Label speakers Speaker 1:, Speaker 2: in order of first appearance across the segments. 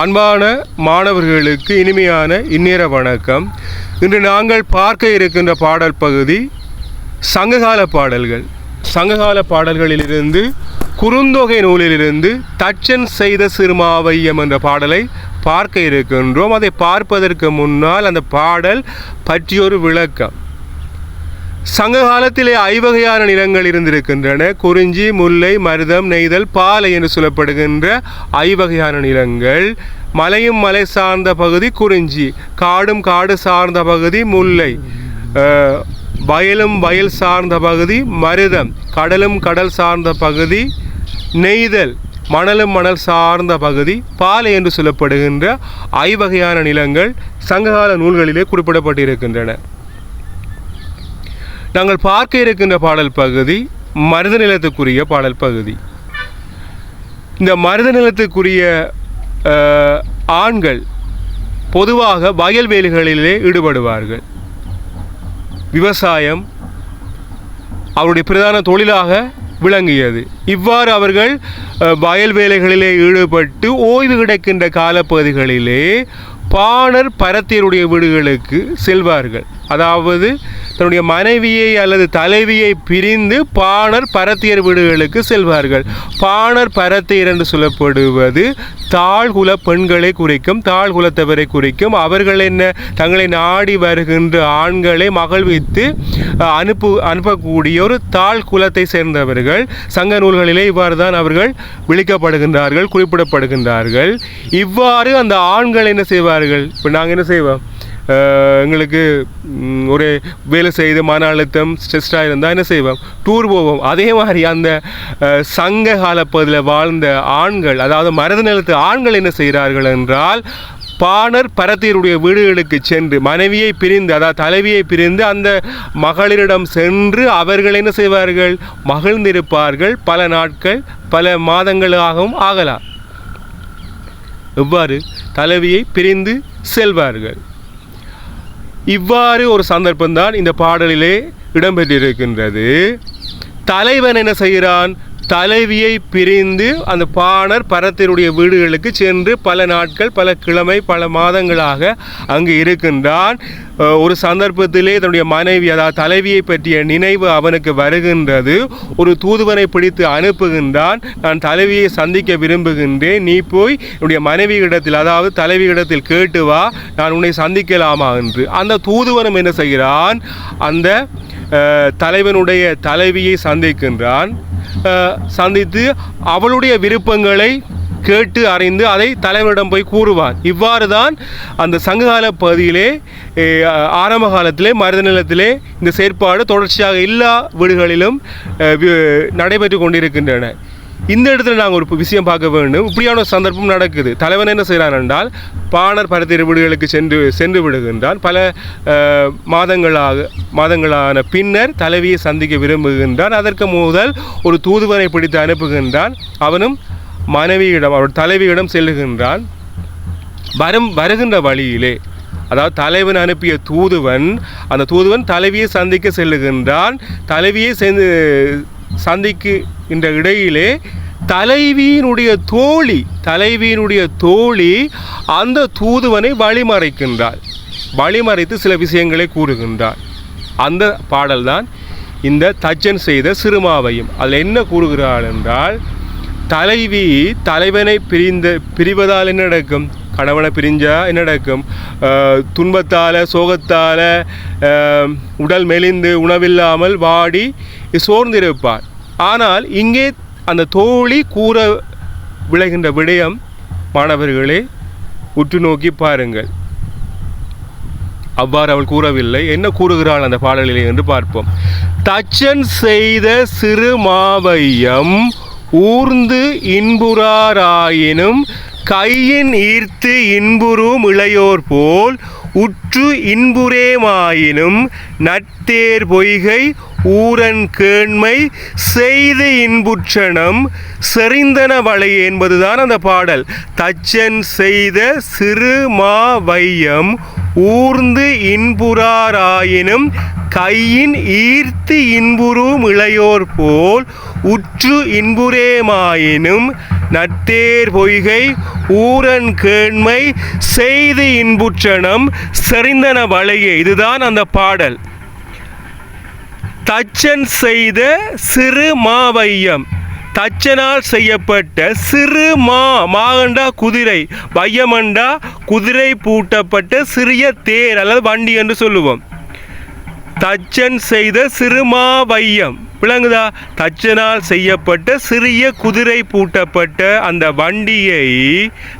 Speaker 1: அன்பான மாணவர்களுக்கு இனிமையான இந்நேர வணக்கம். இன்று நாங்கள் பார்க்க இருக்கின்ற பாடல் பகுதி சங்ககால பாடல்கள். சங்ககால பாடல்களிலிருந்து குறுந்தொகை நூலிலிருந்து தச்சன் செய்த சிறுமாவையம் என்ற பாடலை பார்க்க இருக்கின்றோம். அதை பார்ப்பதற்கு முன்னால் அந்த பாடல் பற்றியொரு விளக்கம். சங்க காலத்திலே ஐவகையான நிலங்கள் இருந்திருக்கின்றன. குறிஞ்சி முல்லை மருதம் நெய்தல் பாலை என்று சொல்லப்படுகின்ற ஐவகையான நிலங்கள் மலையும் மலை சார்ந்த பகுதி குறிஞ்சி காடும் காடு சார்ந்த பகுதி முல்லை. வயலும் வயல் சார்ந்த பகுதி மருதம் கடலும் கடல் சார்ந்த பகுதி நெய்தல் மணலும் மணல் சார்ந்த பகுதி பாலை என்று சொல்லப்படுகின்ற ஐவகையான நிலங்கள் சங்ககால நூல்களிலே குறிப்பிடப்பட்டிருக்கின்றன. நாங்கள் பார்க்க இருக்கின்ற பாடல் பகுதி மருத நிலத்துக்குரிய பாடல் பகுதி. இந்த மருத நிலத்துக்குரிய ஆண்கள் பொதுவாக வயல்வேலிகளிலே ஈடுபடுவார்கள். விவசாயம் அவருடைய பிரதான தொழிலாக விளங்கியது. இவ்வாறு அவர்கள் வயல் வேலைகளிலே ஈடுபட்டு ஓய்வு கிடைக்கின்ற காலப்பகுதிகளிலே பாணர் பரத்தியருடைய வீடுகளுக்கு செல்வார்கள். அதாவது தன்னுடைய மனைவியை அல்லது தலைவியை பிரிந்து பாணர் பரத்தியர் வீடுகளுக்கு செல்வார்கள். பாணர் பரத்தியர் என்று சொல்லப்படுவது தாழ்குல பெண்களை குறிக்கும் தாழ்குலத்தவரை குறிக்கும். அவர்கள் என்ன? தங்களை நாடி வருகின்ற ஆண்களை மகிழ்வித்து அனுப்பு அனுப்பக்கூடிய ஒரு தாழ் குலத்தை சேர்ந்தவர்கள். சங்க நூல்களிலே இவ்வாறு தான் அவர்கள் விழிக்கப்படுகின்றார்கள் குறிப்பிடப்படுகின்றார்கள். இவ்வாறு அந்த ஆண்கள் என்ன செய்வார்கள்? இப்போ நாங்கள் என்ன செய்வோம்? எங்களுக்கு ஒரு வேலை செய்து மன அழுத்தம் ஸ்ட்ரெஸ்டாக இருந்தால் என்ன செய்வோம்? டூர் போவோம். அதே மாதிரி அந்த சங்க காலப்பகுதியில் வாழ்ந்த ஆண்கள் அதாவது மருத நிலத்து ஆண்கள் என்ன செய்கிறார்கள் என்றால் பாணர் பரத்தியருடைய வீடுகளுக்கு சென்று மனைவியை பிரிந்து அதாவது தலைவியை பிரிந்து அந்த மகளிரிடம் சென்று அவர்கள் என்ன செய்வார்கள்? மகிழ்ந்திருப்பார்கள். பல நாட்கள் பல மாதங்களாகவும் ஆகலாம். இவ்வாறு தலைவியை பிரிந்து செல்வார்கள். இவ்வாறு ஒரு சந்தர்ப்பம்தான் இந்த பாடலிலே இடம்பெற்றிருக்கின்றது. தலைவன் என்ன செய்கிறான்? தலைவியை பிரிந்து அந்த பாணர் பரத்தினுடைய வீடுகளுக்கு சென்று பல நாட்கள் பல கிழமை பல மாதங்களாக அங்கு இருக்கின்றான். ஒரு சந்தர்ப்பத்திலே தன்னுடைய மனைவி அதாவது தலைவியை பற்றிய நினைவு அவனுக்கு வருகின்றது. ஒரு தூதுவனை பிடித்து அனுப்புகின்றான். நான் தலைவியை சந்திக்க விரும்புகின்றேன். நீ போய் என்னுடைய மனைவி இடத்தில் அதாவது தலைவி இடத்தில் கேட்டு வா. நான் உன்னை சந்திக்கலாமா என்று. அந்த தூதுவனும் என்ன செய்கிறான்? அந்த தலைவனுடைய தலைவியை சந்திக்கின்றான். சந்தித்து அவளுடைய விருப்பங்களை கேட்டு அறிந்து அதை தலைவரிடம் போய் கூறுவான் இவ்வாறு தான் அந்த சங்ககால பகுதியிலே ஆரம்ப காலத்திலே மருத நிலத்திலே இந்த செயற்பாடு தொடர்ச்சியாக எல்லா வீடுகளிலும் நடைபெற்று கொண்டிருக்கின்றன. இந்த இடத்துல நாங்கள் ஒரு விஷயம் பார்க்க வேண்டும். இப்படியான சந்தர்ப்பம் நடக்குது. தலைவன் என்ன செய்கிறான் என்றால் பாணர் பரத்திர வீடுகளுக்கு சென்று சென்று விடுகின்றான். பல மாதங்களாக மாதங்களான பின்னர் தலைவியை சந்திக்க விரும்புகின்றான். அதற்கு முதல் ஒரு தூதுவனை பிடித்து அனுப்புகின்றான். அவனும் மனைவியிடம் அவருடைய தலைவியிடம் செல்லுகின்றான். வரும் வருகின்ற வழியிலே அதாவது தலைவன் அனுப்பிய தூதுவன் அந்த தூதுவன் தலைவியை சந்திக்க செல்லுகின்றான். தலைவியை சென்று சந்திக்கின்ற இடையிலே தலைவியினுடைய தோழி தலைவியினுடைய தோழி அந்த தூதுவனை வழிமறைக்கின்றாள். வழிமறைத்து சில விஷயங்களை கூறுகின்றாள். அந்த பாடல்தான் இந்த தச்சன் செய்த சிறுமாவையும். அதில் என்ன கூறுகிறாள் என்றால் தலைவி தலைவனை பிரிந்த பிரிவதால் என்ன நடக்கும்? கணவனை பிரிஞ்சால் என்ன நடக்கும்? துன்பத்தால் சோகத்தால் ஆஹ் உடல் மெலிந்து உணவில்லாமல் வாடி சோர்ந்திருப்பார். ஆனால் இங்கே அந்த தோழி கூற விளைகின்ற விடயம் மாணவர்களே உற்று நோக்கி பாருங்கள். அவ்வாறு அவள் கூறவில்லை. என்ன கூறுகிறாள் அந்த பாடலிலே என்று பார்ப்போம். தச்சன் செய்த சிறு மாவையம் ஊர்ந்து இன்புறாராயினும் கையின் ஈர்த்து இன்புறும் இளையோர் போல் உற்று இன்புரேமாயினும் நட்டேர் பொய்கை ஊரன் கேண்மை செய்து இன்புற்றனம் செறிந்தன வளை என்பதுதான் அந்த பாடல். தச்சன் செய்த சிறு மா வையம் ஊர்ந்து இன்புறாராயினும் கையின் ஈர்த்து இன்புறும் இளையோர் போல் உற்று இன்புரேமாயினும் நத்தேர் பொய்கை ஊரன் கேண்மை செய்து இன்புற்றனம் செறிந்தன வளையே இதுதான் அந்த பாடல். தச்சன் செய்த சிறு மாவையம். தச்சனால் செய்யப்பட்ட சிறு மா மாகண்டா குதிரை வையமண்டா குதிரை பூட்டப்பட்ட சிறிய தேர் அல்லது வண்டி என்று சொல்லுவோம். தச்சன் செய்த சிறுமா வையம். விளங்குதா? தச்சனால் செய்யப்பட்ட சிறிய குதிரை பூட்டப்பட்ட அந்த வண்டியை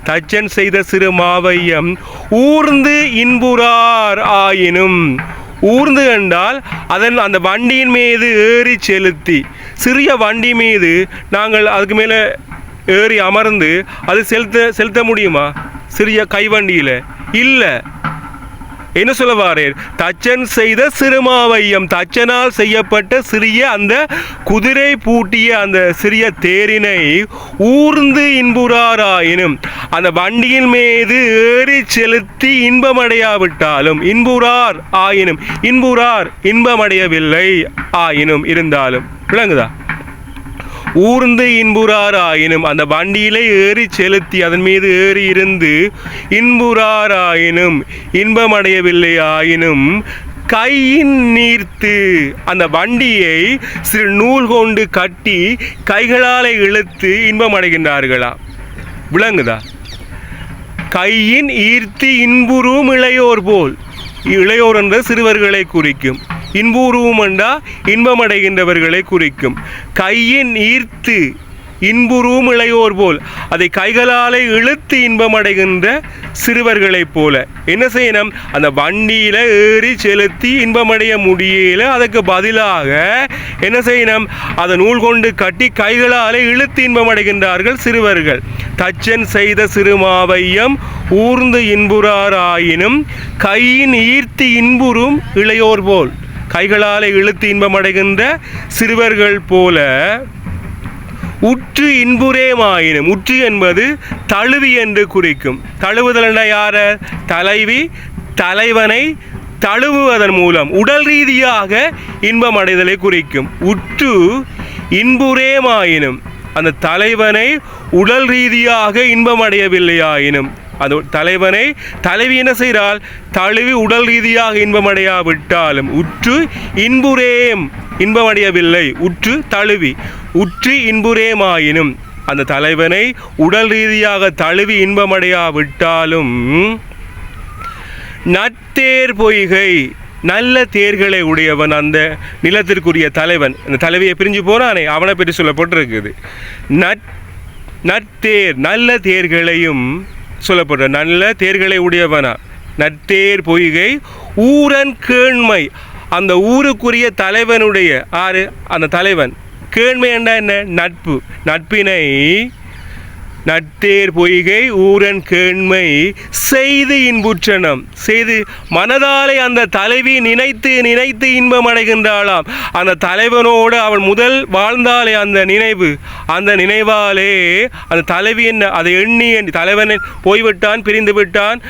Speaker 1: தச்சன் செய்த சிறு மாவையம் ஊர்ந்து இன்புறார் ஆயினும் ஊர்ந்து கண்டால் அதன் அந்த வண்டியின் மீது ஏறி செலுத்தி சிறிய வண்டி மீது நாங்கள் அதுக்கு மேலே ஏறி அமர்ந்து அது செலுத்த செலுத்த முடியுமா? சிறிய கைவண்டியில். இல்லை. என்ன சொல்ல வாரேன்? தச்சன் செய்த சிறுமாவையம் தச்சனால் செய்யப்பட்ட சிறிய அந்த குதிரை பூட்டிய அந்த சிறிய தேரினை ஊர்ந்து இன்புறாராயினும் அந்த வண்டியின் மீது ஏறி செலுத்தி இன்பமடையாவிட்டாலும் இன்புறார் ஆயினும் இன்புறார் இன்பமடையவில்லை ஆயினும் இருந்தாலும். விளங்குதா? ஊர்ந்து இன்புறாராயினும் அந்த வண்டியிலே ஏறி செலுத்தி அதன் மீது ஏறி இருந்து இன்புறாராயினும் இன்பமடையவில்லை ஆயினும் கையின் நீர்த்து அந்த வண்டியை சிறு நூல் கொண்டு கட்டி கைகளால் இழுத்து இன்பமடைகின்றார்களா? விளங்குதா? கையின் ஈர்த்து இன்புறும் இளையோர் போல். இளையோர் என்ற சிறுவர்களை குறிக்கும். இன்புருவம் என்றால் இன்பமடைகின்றவர்களை குறிக்கும். கையின் ஈர்த்து இன்புறும் இளையோர் போல். அதை கைகளாலே இழுத்து இன்பமடைகின்ற சிறுவர்களைப் போல. என்ன செய்யணும்? அந்த வண்டியில் ஏறி செலுத்தி இன்பமடைய முடியல. அதுக்கு பதிலாக என்ன செய்யணும்? அதை நூல் கொண்டு கட்டி கைகளாலே இழுத்து இன்பமடைகின்றார்கள் சிறுவர்கள். தச்சன் செய்த சிறுமாவையம் ஊர்ந்து இன்புறாராயினும் கையின் ஈர்த்து இன்புறும் இளையோர் போல். கைகளாலே இழுத்து இன்பமடைகின்ற சிறுவர்கள் போல உற்று இன்புரேமாயினும் உற்று என்பது தழுவி என்று குறிக்கும். தழுவுதல் என்ற யார? தலைவி தலைவனை தழுவுவதன் மூலம். உடல் ரீதியாக இன்பம் அடைதலை குறிக்கும். உற்று இன்புரேமாயினும் அந்த தலைவனை உடல் ரீதியாக இன்பம் அடையவில்லையாயினும். அந்த தலைவனை தலைவி என்ன செய்கிறாள் தழுவி உடல் ரீதியாக இன்பமடையாவிட்டாலும் உற்று இன்புரேம் இன்பமடையவில்லை உற்று தழுவி உற்று இன்புரேமாயினும் அந்த தலைவனை உடல் ரீதியாக தழுவி இன்பமடையாவிட்டாலும் நத்தேர் பொய்கை நல்ல தேர்களை உடையவன் அந்த நிலத்திற்குரிய தலைவன். அந்த தலைவியை பிரிஞ்சு போனானே அவனை பற்றி சொல்லப்பட்டிருக்குது. நட் நற்தேர் நல்ல தேர்களையும் சொல்லப்படுற நல்ல தேர்களை உடையவனா. நற்தேர் பொய்கை ஊரன் கேண்மை. அந்த ஊருக்குரிய தலைவனுடைய ஆறு? அந்த தலைவன். கேண்மை என்ன என்ன? நட்பு. நட்பினை நட்டேர் பொய்கை ஊரன் கேண்மை செய்து இன்புற்றனம். செய்து மனதாலே அந்த தலைவி நினைத்து நினைத்து இன்பம் அடைகின்றாளாம். அந்த தலைவனோடு அவள் முதல் வாழ்ந்தாலே அந்த நினைவு. அந்த நினைவாலே அந்த தலைவி என்ன அதை எண்ணி எண்ணி தலைவன் போய்விட்டான் பிரிந்து விட்டான்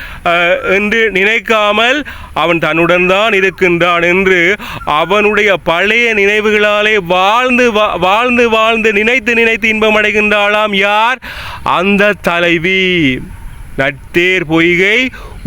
Speaker 1: என்று நினைக்காமல் அவன் தன்னுடன் தான் இருக்கின்றான் என்று அவனுடைய பழைய நினைவுகளாலே வாழ்ந்து வா- வாழ்ந்து வாழ்ந்து நினைத்து நினைத்து இன்பம் அடைகின்றாளாம் யார்? அந்த தலைவி நட்டேர் பொய்கை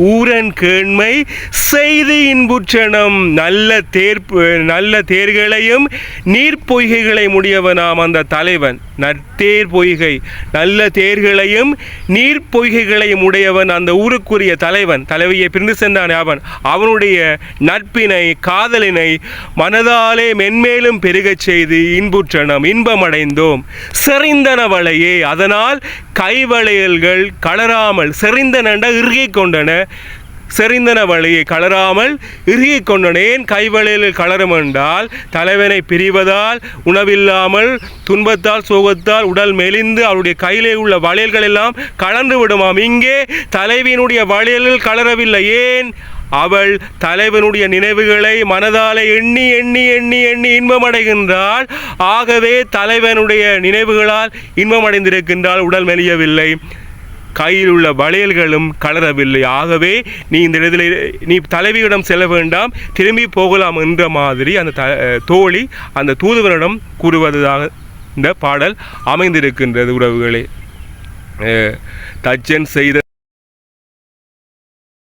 Speaker 1: ஊரன் கேண்மை செய்து இன்புற்றனம் நல்ல தேர் நல்ல தேர்களையும் நீர்ப்பொய்கைகளை முடியவனாம் அந்த தலைவன். நற்தேர் பொய்கை. நல்ல தேர்களையும் நீர்ப்பொய்கைகளையும் உடையவன் அந்த ஊருக்குரிய தலைவன். தலைவியை பிரிந்து சென்றான் அவன் அவனுடைய நட்பினை காதலினை மனதாலே மென்மேலும் பெருகச் செய்து இன்புற்றனம் இன்பமடைந்தோம். செறிந்தனவளையே அதனால் கைவளையல்கள் கலராமல் செறிந்தனண்ட இறுகிக் கொண்டன. செறிந்தன வழியை கலராமல் இறுகி கொண்டனேன். கைவளையில் கலரும் என்றால் தலைவனை பிரிவதால் உணவில்லாமல் துன்பத்தால் சோகத்தால் உடல் மெலிந்து அவருடைய கையிலே உள்ள வளையல்கள் எல்லாம் கலந்து விடுமாம். இங்கே தலைவியினுடைய வளையலில் கலரவில்லை. ஏன்? அவள் தலைவனுடைய நினைவுகளை மனதாலே எண்ணி எண்ணி எண்ணி எண்ணி இன்பமடைகின்றாள். ஆகவே தலைவனுடைய நினைவுகளால் இன்பமடைந்திருக்கின்றாள். உடல் மெலியவில்லை. கையில் உள்ள வளையல்களும் கலரவில்லை. ஆகவே நீ இந்த இடத்துல நீ தலைவியிடம் செல்ல வேண்டாம். திரும்பி போகலாம் என்ற மாதிரி அந்த த தோழி அந்த தூதுவனிடம் கூறுவதாக இந்த பாடல் அமைந்திருக்கின்றது உறவுகளே. அஹ், தச்சன் செய்த